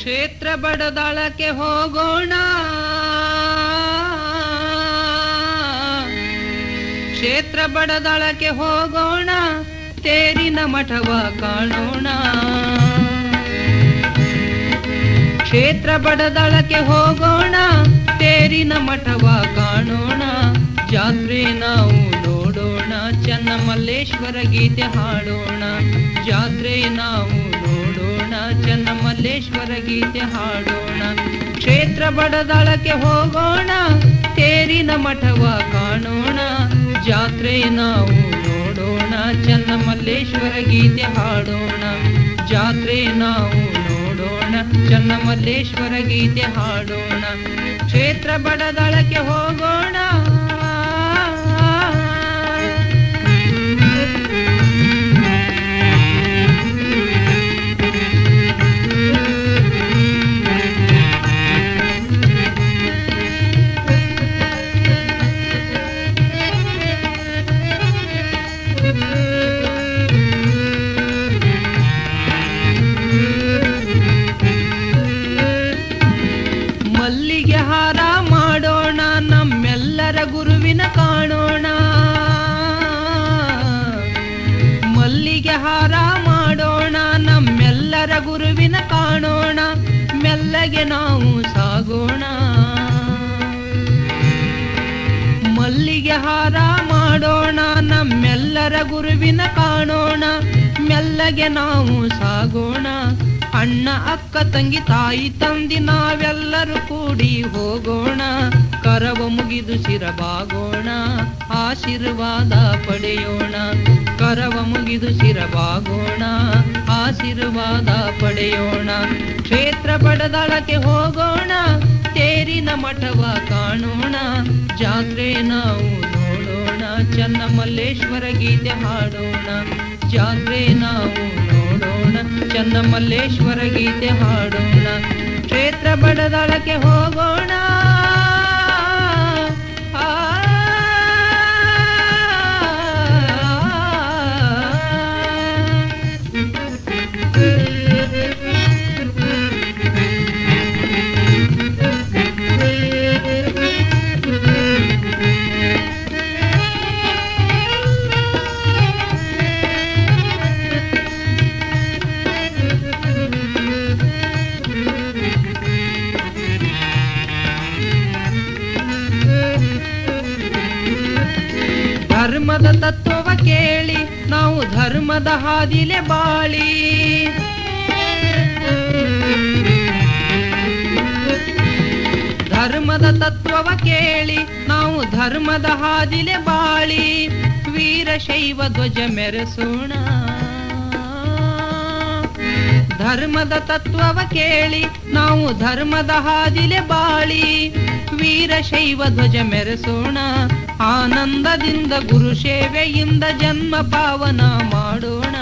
ಕ್ಷೇತ್ರ ಬಡದಳಕ್ಕೆ ಹೋಗೋಣ. ಕ್ಷೇತ್ರ ಬಡದಳಕ್ಕೆ ಹೋಗೋಣ, ತೇರಿನ ಮಠವ ಕಾಣೋಣ. ಕ್ಷೇತ್ರ ಬಡದಳಕ್ಕೆ ಹೋಗೋಣ, ತೇರಿನ ಮಠವ ಕಾಣೋಣ. ಜಾತ್ರೆ ನಾವು ನೋಡೋಣ ಚನ್ನ ಮಲ್ಲೇಶ್ವರ ಗೀತೆ ಹಾಡೋಣ. ಜಾತ್ರೆ ನಾವು ನೋಡೋಣ ಚನ್ನ ಮಲ್ಲೇಶ್ವರ ಗೀತೆ ಹಾಡೋಣ. ಕ್ಷೇತ್ರ ಬಡದಾಳಕ್ಕೆ ಹೋಗೋಣ, ತೇರಿನ ಮಠವ ಕಾಣೋಣ. ಜಾತ್ರೆ ನಾವು ನೋಡೋಣ ಚನ್ನ ಮಲ್ಲೇಶ್ವರ ಗೀತೆ ಹಾಡೋಣ. ಜಾತ್ರೆ ನಾವು ನೋಡೋಣ ಚನ್ನ ಮಲ್ಲೇಶ್ವರ ಗೀತೆ ಹಾಡೋಣ. ಕ್ಷೇತ್ರ ಬಡದಾಳಕ್ಕೆ ಹೋಗೋಣ ಗುರುವಿನ ಕಾಣೋಣ, ಮೆಲ್ಲಗೆ ನಾವು ಸಾಗೋಣ. ಮಲ್ಲಿಗೆ ಹಾರ ಮಾಡೋಣ, ನಮ್ಮೆಲ್ಲರ ಗುರುವಿನ ಕಾಣೋಣ, ಮೆಲ್ಲಗೆ ನಾವು ಸಾಗೋಣ. ಅಣ್ಣ, ಅಕ್ಕ, ತಂಗಿ, ತಾಯಿ, ತಂದಿ, ನಾವೆಲ್ಲರೂ ಕೂಡಿ ಹೋಗೋಣ. ಕರವ ಮುಗಿದು ಸಿರಬಾಗೋಣ ಆಶೀರ್ವಾದ ಪಡೆಯೋಣ. ಕರವ ಮುಗಿದು ಶಿರಬಾಗೋಣ ಆಶೀರ್ವಾದ ಪಡೆಯೋಣ. ಕ್ಷೇತ್ರ ಬಡದಳಕ್ಕೆ ಹೋಗೋಣ, ತೇರಿನ ಮಠವ ಕಾಣೋಣ. ಜಾತ್ರೆ ನಾವು ನೋಡೋಣ ಚನ್ನ ಮಲ್ಲೇಶ್ವರ ಗೀತೆ ಹಾಡೋಣ. ಜಾತ್ರೆ ನಾವು ನೋಡೋಣ ಚನ್ನ ಮಲ್ಲೇಶ್ವರ ಗೀತೆ ಹಾಡೋಣ. ಕ್ಷೇತ್ರ ಬಡದಳಕ್ಕೆ ಹೋಗೋಣ ಧರ್ಮದ ತತ್ವವ ಕೇಳಿ, ನಾವು ಧರ್ಮದ ಹಾದಿಲೆ ಬಾಳಿ. ಧರ್ಮದ ತತ್ವವ ಕೇಳಿ, ನಾವು ಧರ್ಮದ ಹಾದಿಲೆ ಬಾಳಿ. ವೀರಶೈವ ಧ್ವಜ ಮೆರೆಸೋಣ. ಧರ್ಮದ ತತ್ವವ ಕೇಳಿ, ನಾವು ಧರ್ಮದ ಹಾದಿಲೆ ಬಾಳಿ. ವೀರಶೈವ ಧ್ವಜ ಮೆರೆಸೋಣ. ಆನಂದದಿಂದ ಗುರು ಸೇವೆಯಿಂದ ಜನ್ಮ ಪಾವನ ಮಾಡೋಣ.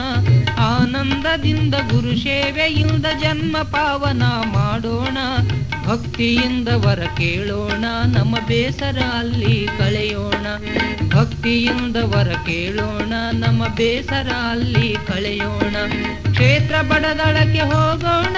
ಆನಂದದಿಂದ ಗುರು ಸೇವೆಯಿಂದ ಜನ್ಮ ಪಾವನ ಮಾಡೋಣ. ಭಕ್ತಿಯಿಂದ ವರ ಕೇಳೋಣ, ನಮ್ಮ ಬೇಸರ ಅಲ್ಲಿ ಕಳೆಯೋಣ. ಭಕ್ತಿಯಿಂದ ವರ ಕೇಳೋಣ, ನಮ್ಮ ಬೇಸರ ಅಲ್ಲಿ ಕಳೆಯೋಣ. ಕ್ಷೇತ್ರ ಬಡದಳಕ್ಕೆ ಹೋಗೋಣ.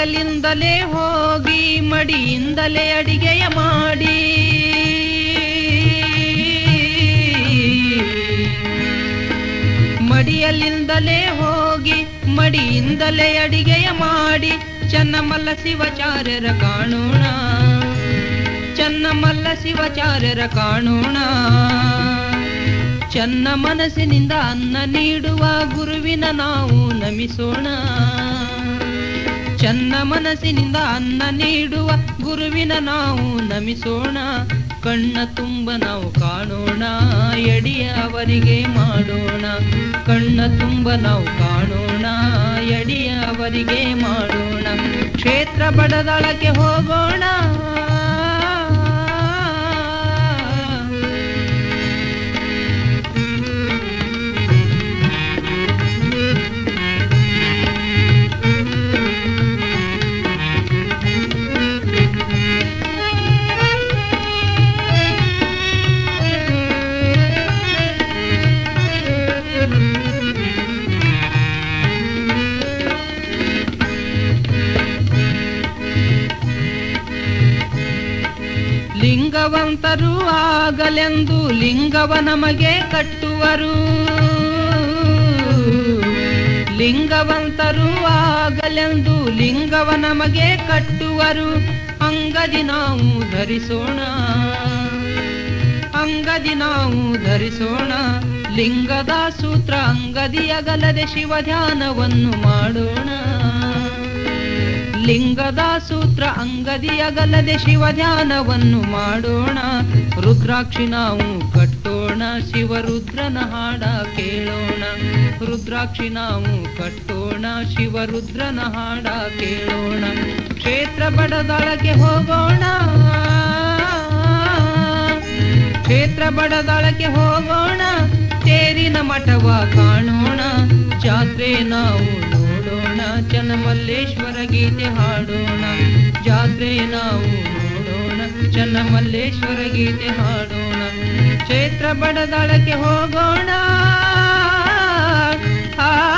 ಮಡಿಯಲಿಂದಲೇ ಹೋಗಿ, ಮಡಿಯಿಂದಲೇ ಅಡಿಗೆಯ ಮಾಡಿ. ಮಡಿಯಲ್ಲಿಂದಲೇ ಹೋಗಿ, ಮಡಿಯಿಂದಲೇ ಅಡಿಗೆಯ ಮಾಡಿ. ಚನ್ನಮಲ್ಲ ಶಿವಚಾರ್ಯರ ಕಾಣೋಣ, ಚನ್ನಮಲ್ಲ ಶಿವಚಾರ್ಯರ ಕಾಣೋಣ. ಚನ್ನ ಮನಸ್ಸಿನಿಂದ ಅನ್ನ ನೀಡುವ ಗುರುವಿನ ನಾವು ನಮಿಸೋಣ. ಚನ್ನ ಮನಸ್ಸಿನಿಂದ ಅನ್ನ ನೀಡುವ ಗುರುವಿನ ನಾವು ನಮಿಸೋಣ. ಕಣ್ಣ ತುಂಬ ನಾವು ಕಾಣೋಣ. ಎಡಿಯ ಅವರಿಗೆ ಮಾಡೋಣ. ಕಣ್ಣ ತುಂಬ ನಾವು ಕಾಣೋಣ. ಎಡಿಯ ಅವರಿಗೆ ಮಾಡೋಣ. ಕ್ಷೇತ್ರ ಬಡದಳಕ್ಕೆ ಹೋಗೋಣ. ಲಿಂಗವಂತರು ಆಗಲೆಂದು ಲಿಂಗವ ನಮಗೆ ಕಟ್ಟುವರು. ಲಿಂಗವಂತರು ಆಗಲೆಂದು ಲಿಂಗವ ನಮಗೆ ಕಟ್ಟುವರು. ಅಂಗದಿ ನಾವು ಧರಿಸೋಣ. ಅಂಗದಿ ನಾವು ಧರಿಸೋಣ. ಲಿಂಗದ ಸೂತ್ರ ಅಂಗದಿಯಗಲದೆ ಶಿವ ಧ್ಯಾನವನ್ನು ಮಾಡೋಣ. ಲಿಂಗದ ಸೂತ್ರ ಅಂಗದಿಯಗಲದೆ ಶಿವ ಧ್ಯಾನವನ್ನು ಮಾಡೋಣ. ರುದ್ರಾಕ್ಷಿ ನಾವು ಕಟ್ಟೋಣ ಶಿವರುದ್ರನ ಹಾಡ ಕೇಳೋಣ. ರುದ್ರಾಕ್ಷಿ ನಾವು ಕಟ್ಟೋಣ ಶಿವರುದ್ರನ ಹಾಡ ಕೇಳೋಣ. ಕ್ಷೇತ್ರ ಬಡದೊಳಗೆ ಹೋಗೋಣ. ಕ್ಷೇತ್ರ ಬಡದೊಳಗೆ ಹೋಗೋಣ. ತೇರಿನ ಮಠವ ಕಾಣೋಣ. ಜಾತ್ರೆ ನಾವು ನೋಡೋಣ ಚನ್ನಮಲ್ಲೇಶ್ವರ ಗೀತೆ ಹಾಡೋಣ. ಜಾತ್ರೆ ನಾವು ನೋಡೋಣ ಚನ್ನಮಲ್ಲೇಶ್ವರ ಗೀತೆ ಹಾಡೋಣ. ಕ್ಷೇತ್ರ ಬಡದಳಕ್ಕೆ ಹೋಗೋಣ. ಆ